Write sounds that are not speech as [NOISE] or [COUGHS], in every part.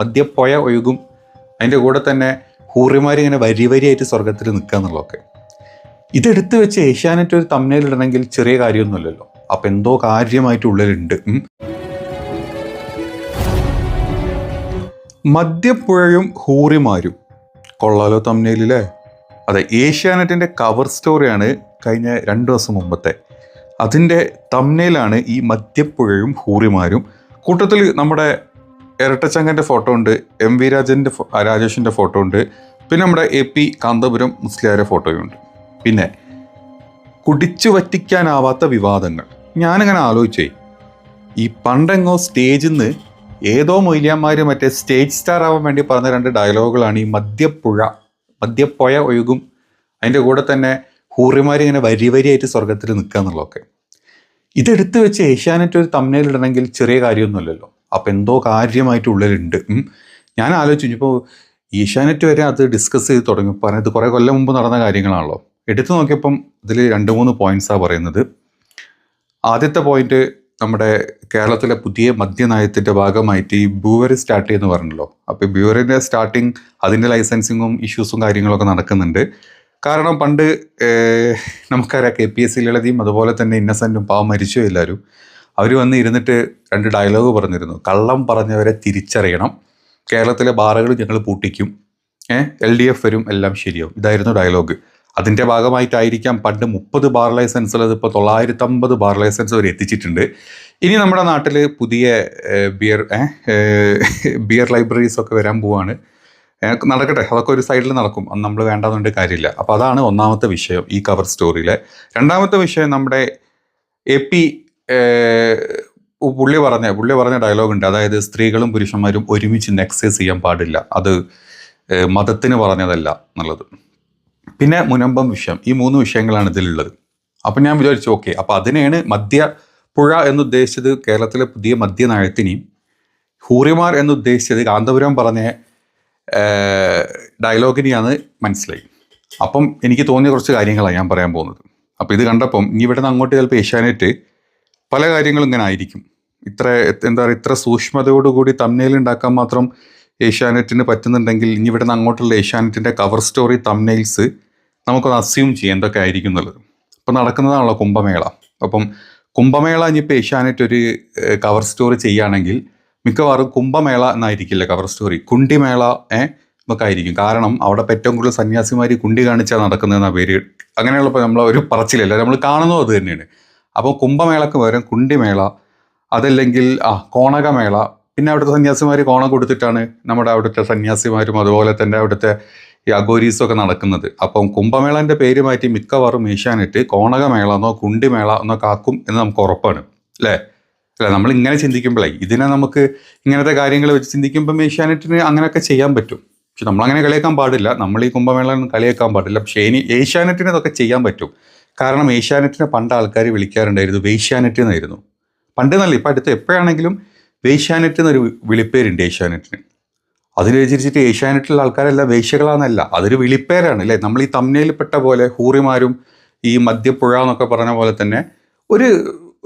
മദ്യപ്പുഴ ഒഴുകും. അതിന്റെ കൂടെ തന്നെ ഹൂറിമാർ ഇങ്ങനെ വരി വരിയായിട്ട് സ്വർഗത്തിൽ നിൽക്കുക എന്നുള്ളതൊക്കെ. ഇതെടുത്ത് വെച്ച് ഏഷ്യാനെറ്റ് ഒരു തമ്മിലിടണമെങ്കിൽ ചെറിയ കാര്യമൊന്നുമില്ലല്ലോ. അപ്പം എന്തോ കാര്യമായിട്ട് ഉള്ളിലുണ്ട്. മദ്യപ്പുഴയും ഹൂറിമാരും. കൊള്ളാലോ തമ്മനയിലല്ലേ അതെ ഏഷ്യാനെറ്റിന്റെ കവർ സ്റ്റോറിയാണ് കഴിഞ്ഞ രണ്ട് ദിവസം മുമ്പത്തെ. അതിന്റെ തമ്മിലാണ് ഈ മദ്യപ്പുഴയും ഹൂറിമാരും. കൂട്ടത്തിൽ നമ്മുടെ ഇരട്ടച്ചങ്കന്റെ ഫോട്ടോ ഉണ്ട് എം വി രാജന്റെ രാജേഷിന്റെ ഫോട്ടോ ഉണ്ട്. പിന്നെ നമ്മുടെ എ പി കാന്തപുരം മുസ്ലിയാരെ ഫോട്ടോയും ഉണ്ട്. പിന്നെ കുടിച്ചു വറ്റിക്കാനാവാത്ത വിവാദങ്ങൾ. ഞാനിങ്ങനെ ആലോചിച്ചേ ഈ പണ്ടെങ്ങോ സ്റ്റേജിൽ നിന്ന് ഏതോ മൊയ്ലിയന്മാർ മറ്റേ സ്റ്റേജ് സ്റ്റാർ ആവാൻ വേണ്ടി പറഞ്ഞ രണ്ട് ഡയലോഗുകളാണ് ഈ മദ്യപ്പുഴ മദ്യപ്പുഴ ഒഴുകും. അതിന്റെ കൂടെ തന്നെ ഹൂറിമാർ ഇങ്ങനെ വരി വരിയായിട്ട് സ്വർഗത്തിൽ നിൽക്കുക എന്നുള്ളതൊക്കെ ഇതെടുത്ത് വെച്ച് ഏഷ്യാനെറ്റ് ഒരു തമ്മിലിടണമെങ്കിൽ ചെറിയ കാര്യമൊന്നുമില്ലല്ലോ. അപ്പം എന്തോ കാര്യമായിട്ട് ഉള്ളിലുണ്ട്. ഞാൻ ആലോചിച്ചു ഇപ്പോൾ ഈശാനെറ്റ് വരെ അത് ഡിസ്കസ് ചെയ്ത് തുടങ്ങി. പറഞ്ഞത് കുറേ കൊല്ലം മുമ്പ് നടന്ന കാര്യങ്ങളാണല്ലോ. എടുത്തു നോക്കിയപ്പം ഇതിൽ രണ്ട് മൂന്ന് പോയിന്റ്സാണ് പറയുന്നത്. ആദ്യത്തെ പോയിന്റ് നമ്മുടെ കേരളത്തിലെ പുതിയ മദ്യനയത്തിന്റെ ഭാഗമായിട്ട് ഈ ബ്യൂവറി സ്റ്റാർട്ട് ചെയ്യുന്നു പറഞ്ഞല്ലോ. അപ്പോൾ ബ്യൂവറിന്റെ സ്റ്റാർട്ടിങ് അതിന്റെ ലൈസൻസിങ്ങും ഇഷ്യൂസും കാര്യങ്ങളൊക്കെ നടക്കുന്നുണ്ട്. കാരണം പണ്ട് നമുക്കറിയാം കെ പി എസ് സി ലളിതയും അതുപോലെ തന്നെ ഇന്നസെന്റും പാവം മരിച്ചു എല്ലാവരും. അവർ വന്ന് ഇരുന്നിട്ട് രണ്ട് ഡയലോഗ് പറഞ്ഞിരുന്നു. കള്ളം പറഞ്ഞവരെ തിരിച്ചറിയണം. കേരളത്തിലെ ബാറുകൾ ഞങ്ങൾ പൂട്ടിക്കും. എൽ ഡി എഫ് വരും എല്ലാം ശരിയാവും. ഇതായിരുന്നു ഡയലോഗ് അതിന്റെ ഭാഗമായിട്ടായിരിക്കാം പണ്ട് മുപ്പത് ബാർ ലൈസൻസ് ഉള്ളത്. ഇപ്പോൾ തൊള്ളായിരത്തമ്പത് ബാർ ലൈസൻസ് വരെ എത്തിച്ചിട്ടുണ്ട്. ഇനി നമ്മുടെ നാട്ടിൽ പുതിയ ബിയർ ബിയർ ലൈബ്രറീസ് ഒക്കെ വരാൻ പോവാണ്. നടക്കട്ടെ. അതൊക്കെ ഒരു സൈഡിൽ നടക്കും. അത് നമ്മൾ വേണ്ടാന്നുണ്ട് കാര്യമില്ല. അപ്പോൾ അതാണ് ഒന്നാമത്തെ വിഷയം ഈ കവർ സ്റ്റോറിയിലെ രണ്ടാമത്തെ വിഷയം നമ്മുടെ എ പി പുള്ളി പറഞ്ഞ പുള്ളി പറഞ്ഞ ഡയലോഗ് ഉണ്ട്. അതായത് സ്ത്രീകളും പുരുഷന്മാരും ഒരുമിച്ച് നെക്സസ് ചെയ്യാൻ പാടില്ല. അത് മതത്തിന് പറഞ്ഞതല്ല എന്നുള്ളത്. പിന്നെ മുനമ്പം വിഷയം. ഈ മൂന്ന് വിഷയങ്ങളാണ് ഇതിലുള്ളത്. അപ്പം ഞാൻ വിചാരിച്ചു ഓക്കെ അപ്പം അതിനെയാണ് മദ്യ പുഴ എന്നുദ്ദേശിച്ചത് കേരളത്തിലെ പുതിയ മദ്യ നയത്തിനെയും ഹൂറിമാർ എന്നുദ്ദേശിച്ചത് കാന്തപുരം പറഞ്ഞ ഡയലോഗിനെയാണ് മനസ്സിലായി. അപ്പം എനിക്ക് തോന്നിയ കുറച്ച് കാര്യങ്ങളാണ് ഞാൻ പറയാൻ പോകുന്നത്. അപ്പോൾ ഇത് കണ്ടപ്പം ഇനി ഇവിടെ നിന്ന് അങ്ങോട്ട് ചിലപ്പോൾ ഏഷ്യാനെറ്റ് പല കാര്യങ്ങളും ഇങ്ങനെ ആയിരിക്കും. ഇത്ര എന്താ പറയുക ഇത്ര സൂക്ഷ്മതയോടുകൂടി തമ്നയിൽ ഉണ്ടാക്കാൻ മാത്രം ഏഷ്യാനെറ്റിന് പറ്റുന്നുണ്ടെങ്കിൽ ഇനി ഇവിടെ നിന്ന് അങ്ങോട്ടുള്ള ഏഷ്യാനെറ്റിന്റെ കവർ സ്റ്റോറി തമ്നെയിൽസ് നമുക്കൊന്ന് അസ്യൂം ചെയ്യാം എന്തൊക്കെ ആയിരിക്കും എന്നുള്ളത്. അപ്പോൾ നടക്കുന്നതാണല്ലോ കുംഭമേള. അപ്പം കുംഭമേള ഇനിയിപ്പോൾ ഏഷ്യാനെറ്റ് ഒരു കവർ സ്റ്റോറി ചെയ്യുകയാണെങ്കിൽ മിക്കവാറും കുംഭമേള എന്നായിരിക്കില്ല കവർ സ്റ്റോറി കുണ്ടിമേള ഏ ഒക്കെ ആയിരിക്കും. കാരണം അവിടെ ഏറ്റവും കൂടുതൽ സന്യാസിമാർ കുണ്ടി കാണിച്ചാൽ നടക്കുന്നതെന്ന പേര്. അങ്ങനെയുള്ളപ്പോൾ നമ്മൾ ഒരു പറച്ചിലല്ല? നമ്മൾ കാണുന്നതും അത് തന്നെയാണ്. അപ്പോൾ കുംഭമേളക്ക് പകരം കുണ്ടിമേള അതല്ലെങ്കിൽ ആ കോണകമേള. പിന്നെ അവിടുത്തെ സന്യാസിമാർ കോണം കൊടുത്തിട്ടാണ് നമ്മുടെ അവിടുത്തെ സന്യാസിമാരും അതുപോലെ തന്നെ അവിടുത്തെ ഈ അഗോരീസും ഒക്കെ നടക്കുന്നത്. അപ്പം കുംഭമേളന്റെ പേര് മാറ്റി മിക്കവാറും ഏഷ്യാനെറ്റ് കോണകമേള എന്നോ കുണ്ടിമേള എന്നോ കാക്കും എന്ന് നമുക്ക് ഉറപ്പാണ്. അല്ലേ? അല്ല നമ്മൾ ഇങ്ങനെ ചിന്തിക്കുമ്പോഴേ ഇതിനെ നമുക്ക് ഇങ്ങനത്തെ കാര്യങ്ങൾ വെച്ച് ചിന്തിക്കുമ്പം ഏഷ്യാനെറ്റിന് അങ്ങനെയൊക്കെ ചെയ്യാൻ പറ്റും. പക്ഷെ നമ്മളങ്ങനെ കളിയാക്കാൻ പാടില്ല. നമ്മൾ ഈ കുംഭമേള കളിയാക്കാൻ പാടില്ല. പക്ഷേ ഇനി ഏഷ്യാനെറ്റിന് ഇതൊക്കെ ചെയ്യാൻ പറ്റും. കാരണം ഏഷ്യാനെറ്റിനെ പണ്ട് ആൾക്കാർ വിളിക്കാറുണ്ടായിരുന്നു വേഷ്യാനെറ്റ് എന്നായിരുന്നു. പണ്ട് എന്നല്ല ഇപ്പം അടുത്ത് എപ്പോഴാണെങ്കിലും വേഷ്യാനെറ്റ് എന്നൊരു വിളിപ്പേരുണ്ട് ഏഷ്യാനെറ്റിന്. അതിൽ വെച്ചിട്ട് ഏഷ്യാനെറ്റിലുള്ള ആൾക്കാരെല്ലാം വേഷ്യകളാണെന്നല്ല അതൊരു വിളിപ്പേരാണ് അല്ലേ? നമ്മൾ ഈ തമ്നയിൽപ്പെട്ട പോലെ ഹൂറിമാരും ഈ മദ്യപ്പുഴ എന്നൊക്കെ പറഞ്ഞ പോലെ തന്നെ ഒരു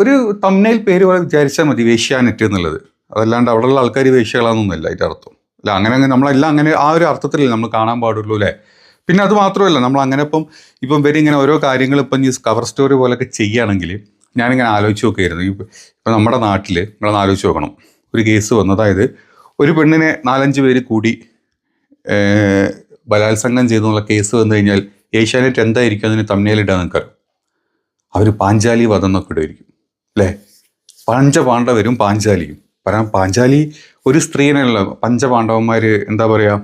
ഒരു തമ്നയിൽ പേര് പോലെ വിചാരിച്ചാൽ മതി വേഷ്യാനെറ്റ് എന്നുള്ളത്. അതല്ലാണ്ട് അവിടെയുള്ള ആൾക്കാർ വേശ്യകളാണെന്നൊന്നുമല്ല അതിന്റെ അർത്ഥം. അല്ല അങ്ങനെ അങ്ങനെ നമ്മളെല്ലാം അങ്ങനെ ആ ഒരു അർത്ഥത്തിലല്ലേ നമ്മൾ കാണാൻ പാടുള്ളൂ അല്ലേ? പിന്നെ അത് മാത്രമല്ല നമ്മൾ അങ്ങനെ ഇപ്പം ഇപ്പം വരെ ഇങ്ങനെ ഓരോ കാര്യങ്ങൾ ഇപ്പം ഈ കവർ സ്റ്റോറി പോലൊക്കെ ചെയ്യുകയാണെങ്കിൽ ഞാനിങ്ങനെ ആലോചിച്ച് നോക്കുകയായിരുന്നു. ഇപ്പം നമ്മുടെ നാട്ടിൽ നിങ്ങളൊന്ന് ആലോചിച്ച് നോക്കണം. ഒരു കേസ് വന്നു. അതായത് ഒരു പെണ്ണിനെ നാലഞ്ച് പേര് കൂടി ബലാത്സംഗം എന്നുള്ള കേസ് വന്നു കഴിഞ്ഞാൽ ഏഷ്യാനെറ്റ് എന്തായിരിക്കും അതിന് തമ്മിലിടാൻ നിൽക്കാറ് അവർ പാഞ്ചാലി വധം എന്നൊക്കെ ഇടുമായിരിക്കും അല്ലേ? പഞ്ചപാണ്ഡവരും പാഞ്ചാലിയും. പറയാം പാഞ്ചാലി ഒരു സ്ത്രീനല്ല പഞ്ചപാണ്ഡവന്മാർ എന്താ പറയുക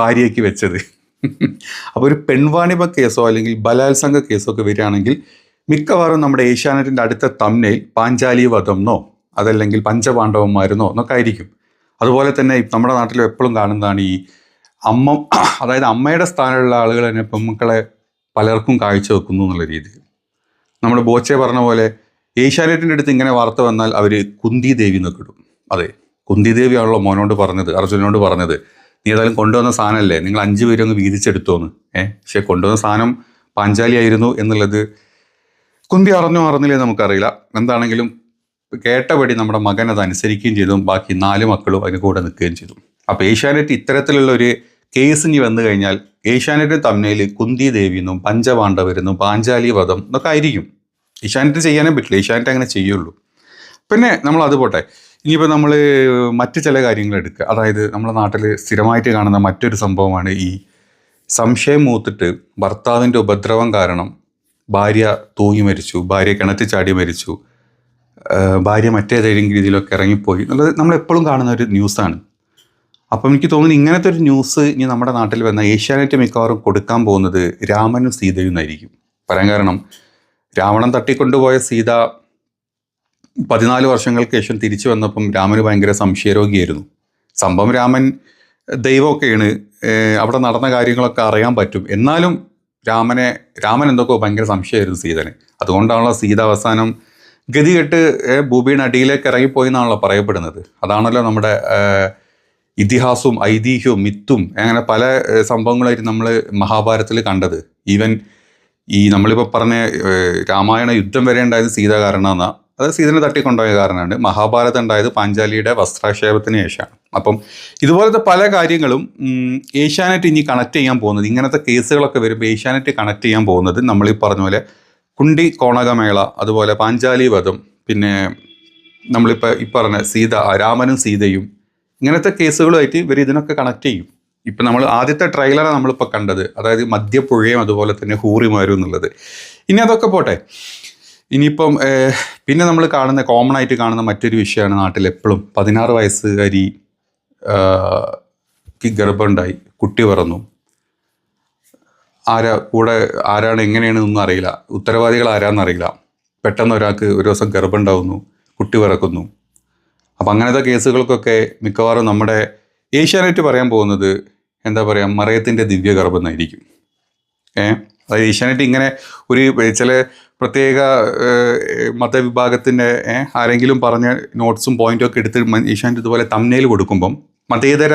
ഭാര്യയ്ക്ക് വെച്ചത്. [LAUGHS] അപ്പോൾ ഒരു പെൺവാണിഭ കേസോ അല്ലെങ്കിൽ ബലാത്സംഗ കേസോ ഒക്കെ വരികയാണെങ്കിൽ മിക്കവാറും നമ്മുടെ ഏഷ്യാനെറ്റിന്റെ അടുത്ത തമ്മിൽ പാഞ്ചാലി വധം അതല്ലെങ്കിൽ പഞ്ചപാണ്ഡവന്മാരെന്നോ എന്നൊക്കെ ആയിരിക്കും. അതുപോലെ തന്നെ നമ്മുടെ നാട്ടിൽ എപ്പോഴും കാണുന്നതാണ് ഈ അമ്മ [COUGHS] അതായത് അമ്മയുടെ സ്ഥാനമുള്ള ആളുകൾ തന്നെ പെൺമക്കളെ പലർക്കും കാഴ്ച വെക്കുന്നു എന്നുള്ള രീതിയിൽ. നമ്മൾ ബോച്ചെ പറഞ്ഞ പോലെ ഏഷ്യാനെറ്റിന്റെ അടുത്ത് ഇങ്ങനെ വാർത്ത വന്നാൽ അവർ കുന്തി ദേവി എന്നൊക്കെ ഇടും. അതെ കുന്തി ദേവിയാണല്ലോ മോനോട് പറഞ്ഞത് അർജുനോട് പറഞ്ഞത്. നീ ഏതായാലും കൊണ്ടുവന്ന സാധനമല്ലേ? നിങ്ങൾ അഞ്ച് പേരും അങ്ങ് വീതിച്ചെടുത്തോന്ന്. ഏഹ് പക്ഷെ കൊണ്ടുവന്ന സാധനം പാഞ്ചാലി ആയിരുന്നു എന്നുള്ളത് കുന്തി അറിഞ്ഞോ അറിഞ്ഞില്ലേ നമുക്കറിയില്ല. എന്താണെങ്കിലും കേട്ടപടി നമ്മുടെ മകൻ അത് അനുസരിക്കുകയും ചെയ്തു. ബാക്കി നാല് മക്കളും അതിന് കൂടെ നിൽക്കുകയും ചെയ്തു. അപ്പോൾ ഏഷ്യാനെറ്റ് ഇത്തരത്തിലുള്ള ഒരു കേസ് ഇനി വന്നു കഴിഞ്ഞാൽ ഏഷ്യാനെറ്റ് തമ്മിൽ കുന്തി ദേവി എന്നും പഞ്ചപാണ്ഡവരെന്നും പാഞ്ചാലി വധം എന്നൊക്കെ ആയിരിക്കും. ഏഷ്യാനെറ്റ് ചെയ്യാനേ പറ്റില്ല. ഏഷ്യാനെറ്റ് അങ്ങനെ ചെയ്യുള്ളൂ. പിന്നെ നമ്മൾ അത് പോട്ടെ. ഇനിയിപ്പോൾ നമ്മൾ മറ്റ് ചില കാര്യങ്ങൾ എടുക്കുക. അതായത് നമ്മുടെ നാട്ടിൽ സ്ഥിരമായിട്ട് കാണുന്ന മറ്റൊരു സംഭവമാണ് ഈ സംശയം മൂത്തിട്ട് ഭർത്താവിന്റെ ഉപദ്രവം കാരണം ഭാര്യ തൂങ്ങി മരിച്ചു ഭാര്യ കിണറ്റി ചാടി മരിച്ചു ഭാര്യ മറ്റേതെങ്കിലും രീതിയിലൊക്കെ ഇറങ്ങിപ്പോയി എന്നുള്ളത് നമ്മളെപ്പോഴും കാണുന്ന ഒരു ന്യൂസാണ് അപ്പം എനിക്ക് തോന്നുന്നു ഇങ്ങനത്തെ ഒരു ന്യൂസ് ഇനി നമ്മുടെ നാട്ടിൽ വന്ന ഏഷ്യാനെറ്റ് മിക്കവാറും കൊടുക്കാൻ പോകുന്നത് രാമനും സീതയും എന്നായിരിക്കും പറയാൻ കാരണം രാവണൻ തട്ടിക്കൊണ്ടുപോയ സീത പതിനാല് വർഷങ്ങൾക്ക് ശേഷം തിരിച്ചു വന്നപ്പം രാമന് ഭയങ്കര സംശയരോഗിയായിരുന്നു. സംഭവം രാമൻ ദൈവമൊക്കെയാണ് അവിടെ നടന്ന കാര്യങ്ങളൊക്കെ അറിയാൻ പറ്റും. എന്നാലും രാമനെ രാമൻ എന്തൊക്കെയോ ഭയങ്കര സംശയമായിരുന്നു സീതന്. അതുകൊണ്ടാണല്ലോ സീത അവസാനം ഗതികെട്ട് ഭൂമിയുടെ അടിയിലേക്ക് ഇറങ്ങിപ്പോയി എന്നാണല്ലോ പറയപ്പെടുന്നത്. അതാണല്ലോ നമ്മുടെ ഇതിഹാസവും ഐതിഹ്യവും മിത്തും അങ്ങനെ പല സംഭവങ്ങളായിട്ട് നമ്മൾ മഹാഭാരതത്തിൽ കണ്ടത്. ഈവൻ ഈ നമ്മളിപ്പോൾ പറഞ്ഞ രാമായണ യുദ്ധം വരെ ഉണ്ടായത് സീത കാരണമെന്നാ അത് സീതനെ തട്ടിക്കൊണ്ടുപോയ കാരണമാണ്. മഹാഭാരതം ഉണ്ടായത് പാഞ്ചാലിയുടെ വസ്ത്രാക്ഷേപത്തിന് ശേഷമാണ്. അപ്പം ഇതുപോലത്തെ പല കാര്യങ്ങളും ഏഷ്യാനെറ്റ് ഇനി കണക്ട് ചെയ്യാൻ പോകുന്നത് ഇങ്ങനത്തെ കേസുകളൊക്കെ വരുമ്പോൾ ഏഷ്യാനെറ്റ് കണക്ട് ചെയ്യാൻ പോകുന്നത് നമ്മൾ ഈ പറഞ്ഞ പോലെ കുണ്ടി കോണകമേള അതുപോലെ പാഞ്ചാലി വധം പിന്നെ നമ്മളിപ്പോൾ ഈ പറഞ്ഞ സീത രാമനും സീതയും ഇങ്ങനത്തെ കേസുകളുമായിട്ട് ഇവർ ഇതിനൊക്കെ കണക്ട് ചെയ്യും. ഇപ്പം നമ്മൾ ആദ്യത്തെ ട്രെയിലറാണ് നമ്മളിപ്പോൾ കണ്ടത്. അതായത് മദ്യപ്പുഴയും അതുപോലെ തന്നെ ഹൂറിമാരും എന്നുള്ളത്. ഇനി അതൊക്കെ പോട്ടെ. ഇനിയിപ്പം പിന്നെ നമ്മൾ കാണുന്ന കോമൺ ആയിട്ട് കാണുന്ന മറ്റൊരു വിഷയമാണ് നാട്ടിൽ എപ്പോഴും പതിനാറ് വയസ്സുകാരി ഗർഭമുണ്ടായി കുട്ടി പിറന്നു ആരാ കൂടെ ആരാണ് എങ്ങനെയാണെന്നൊന്നും അറിയില്ല. ഉത്തരവാദികൾ ആരാന്നറിയില്ല പെട്ടെന്ന് ഒരാൾക്ക് ഒരു ദിവസം ഗർഭം ഉണ്ടാവുന്നു കുട്ടി പിറക്കുന്നു അപ്പം അങ്ങനത്തെ കേസുകൾക്കൊക്കെ മിക്കവാറും നമ്മുടെ ഏഷ്യാനെറ്റ് പറയാൻ പോകുന്നത് എന്താ പറയുക മറയത്തിന്റെ ദിവ്യഗർഭം എന്നായിരിക്കും. ഏ അതായത് ഏഷ്യാനെറ്റ് ഇങ്ങനെ ഒരു ചില പ്രത്യേക മതവിഭാഗത്തിന്റെ ആരെങ്കിലും പറഞ്ഞ നോട്ട്സും പോയിന്റും ഒക്കെ എടുത്ത് മ- ഇതുപോലെ തമ്മനയിൽ കൊടുക്കുമ്പം മതേതര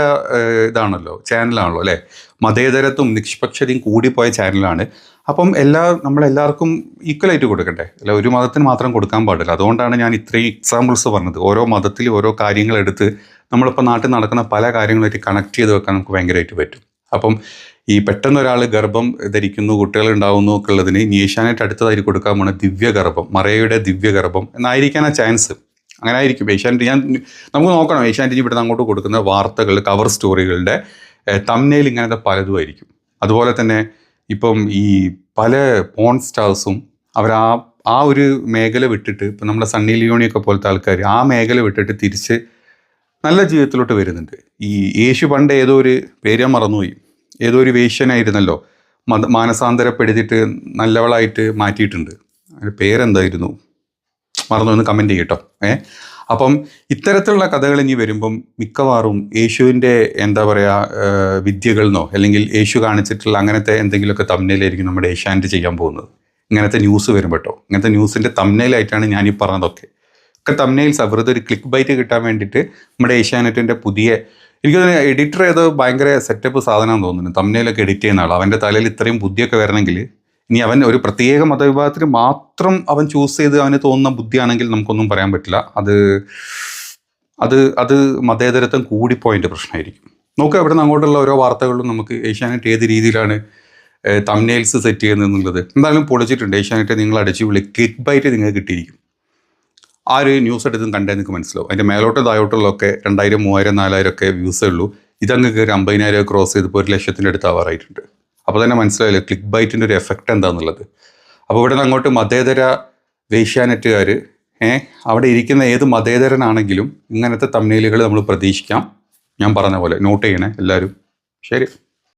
ഇതാണല്ലോ ചാനലാണല്ലോ അല്ലേ? മതേതരത്വം നിഷ്പക്ഷതയും കൂടിപ്പോയ ചാനലാണ് അപ്പം എല്ലാ നമ്മളെല്ലാവർക്കും ഈക്വലായിട്ട് കൊടുക്കട്ടെ അല്ല ഒരു മതത്തിന് മാത്രം കൊടുക്കാൻ പാടില്ല. അതുകൊണ്ടാണ് ഞാൻ ഇത്രയും എക്സാമ്പിൾസ് പറഞ്ഞത്. ഓരോ മതത്തിൽ ഓരോ കാര്യങ്ങളെടുത്ത് നമ്മളിപ്പോൾ നാട്ടിൽ നടക്കുന്ന പല കാര്യങ്ങളായിട്ട് കണക്ട് ചെയ്ത് വെക്കാൻ നമുക്ക് ഭയങ്കരമായിട്ട് പറ്റും. അപ്പം ഈ പെട്ടെന്ന് ഒരാൾ ഗർഭം ധരിക്കുന്നു കുട്ടികൾ ഉണ്ടാവുന്നു ഒക്കെ ഉള്ളതിന് ഏഷ്യാനായിട്ട് അടുത്തതായി കൊടുക്കാൻ പോണ ദിവ്യഗർഭം മറയുടെ ദിവ്യഗർഭം എന്നായിരിക്കാനാ ചാൻസ്. അങ്ങനെ ആയിരിക്കും. ഏഷ്യാനെറ്റ് ഞാൻ നമുക്ക് നോക്കണം. ഏഷ്യാനെറ്റ് ഇവിടുന്ന് അങ്ങോട്ട് കൊടുക്കുന്ന വാർത്തകൾ കവർ സ്റ്റോറികളുടെ തമ്നയിൽ ഇങ്ങനത്തെ പലതുമായിരിക്കും അതുപോലെ തന്നെ ഇപ്പം ഈ പല പോൺ സ്റ്റാർസും അവർ ആ ആ ഒരു മേഖല വിട്ടിട്ട് ഇപ്പം നമ്മുടെ സണ്ണി ലിയോണിയൊക്കെ പോലത്തെ ആൾക്കാർ ആ മേഖല വിട്ടിട്ട് തിരിച്ച് നല്ല ജീവിതത്തിലോട്ട് വരുന്നുണ്ട്. ഈ യേശു പണ്ട് ഏതോ ഒരു പേര് മറന്നുപോയി. ഏതോ ഒരു വേഷ്യനായിരുന്നല്ലോ മത മാനസാന്തരപ്പെടുത്തിയിട്ട് നല്ലവളായിട്ട് മാറ്റിയിട്ടുണ്ട്. അതിന്റെ പേരെന്തായിരുന്നു? മറന്നു ഒന്ന് കമന്റ് ചെയ്യട്ടോ ഏ? അപ്പം ഇത്തരത്തിലുള്ള കഥകൾ ഇനി വരുമ്പം മിക്കവാറും യേശുവിന്റെ എന്താ പറയുക വിദ്യകളെന്നോ അല്ലെങ്കിൽ യേശു കാണിച്ചിട്ടുള്ള അങ്ങനത്തെ എന്തെങ്കിലുമൊക്കെ തമ്മിലായിരിക്കും നമ്മുടെ ഏഷ്യാനെറ്റ് ചെയ്യാൻ പോകുന്നത്. ഇങ്ങനത്തെ ന്യൂസ് വരുമ്പോട്ടോ ഇങ്ങനത്തെ ന്യൂസിന്റെ തമ്മിലായിട്ടാണ് ഞാനീ പറഞ്ഞതൊക്കെ. ഒക്കെ തമ്മിൽ വെറുതെ ഒരു ക്ലിക്ക് ബൈറ്റ് കിട്ടാൻ വേണ്ടിയിട്ട് നമ്മുടെ ഏഷ്യാനെറ്റിന്റെ പുതിയ എനിക്ക് എഡിറ്റർ ചെയ്ത് ഭയങ്കര സെറ്റപ്പ് സാധനം തോന്നുന്നു. തമ്മിലൊക്കെ എഡിറ്റ് ചെയ്യുന്ന ആൾ അവന്റെ തലയിൽ ഇത്രയും ബുദ്ധിയൊക്കെ വരണമെങ്കിൽ ഇനി അവൻ ഒരു പ്രത്യേക മതവിഭാഗത്തിന് മാത്രം അവൻ ചൂസ് ചെയ്ത് അവന് തോന്നുന്ന ബുദ്ധിയാണെങ്കിൽ നമുക്കൊന്നും പറയാൻ പറ്റില്ല. അത് അത് അത് മതേതരത്വം കൂടിപ്പോയതിന്റെ പ്രശ്നമായിരിക്കും. നോക്കുക ഇവിടെ നിന്ന് അങ്ങോട്ടുള്ള ഓരോ വാർത്തകളിലും നമുക്ക് ഏഷ്യാനെറ്റ് ഏത് രീതിയിലാണ് തമ്നെയിൽസ് സെറ്റ് ചെയ്യുന്നത് എന്നുള്ളത് എന്തായാലും പൊളിച്ചിട്ടുണ്ട്. ഏഷ്യാനെറ്റ് നിങ്ങൾ അടിച്ച് വിളി ക്ലിക്ക് ബൈറ്റ് നിങ്ങൾക്ക് കിട്ടിയിരിക്കും. ആ ഒരു ന്യൂസ് എടുത്തും കണ്ടേ നിങ്ങൾക്ക് മനസ്സിലാവും. അതിന്റെ മേലോട്ട് താഴോട്ടുള്ളതൊക്കെ രണ്ടായിരം മൂവായിരം നാലായിരം ഒക്കെ വ്യൂസേ ഉള്ളൂ. ഇതങ്ങ് കയറി അമ്പതിനായിരം ക്രോസ് ചെയ്തപ്പോൾ ഒരു ലക്ഷത്തിന്റെ അടുത്ത് ആവാറായിട്ടുണ്ട്. അപ്പോൾ തന്നെ മനസ്സിലായല്ലോ ക്ലിക്ക് ബൈറ്റിന്റെ ഒരു എഫക്റ്റ് എന്താണെന്നുള്ളത് അപ്പോൾ ഇവിടെ നിന്ന് അങ്ങോട്ട് മതേതര വേശ്യാനെറ്റുകാർ ഏഹ് അവിടെ ഇരിക്കുന്ന ഏത് മതേതരനാണെങ്കിലും ഇങ്ങനത്തെ തമ്മിലുകൾ നമ്മൾ പ്രതീക്ഷിക്കാം. ഞാൻ പറഞ്ഞ പോലെ നോട്ട് ചെയ്യണേ എല്ലാവരും ശരി.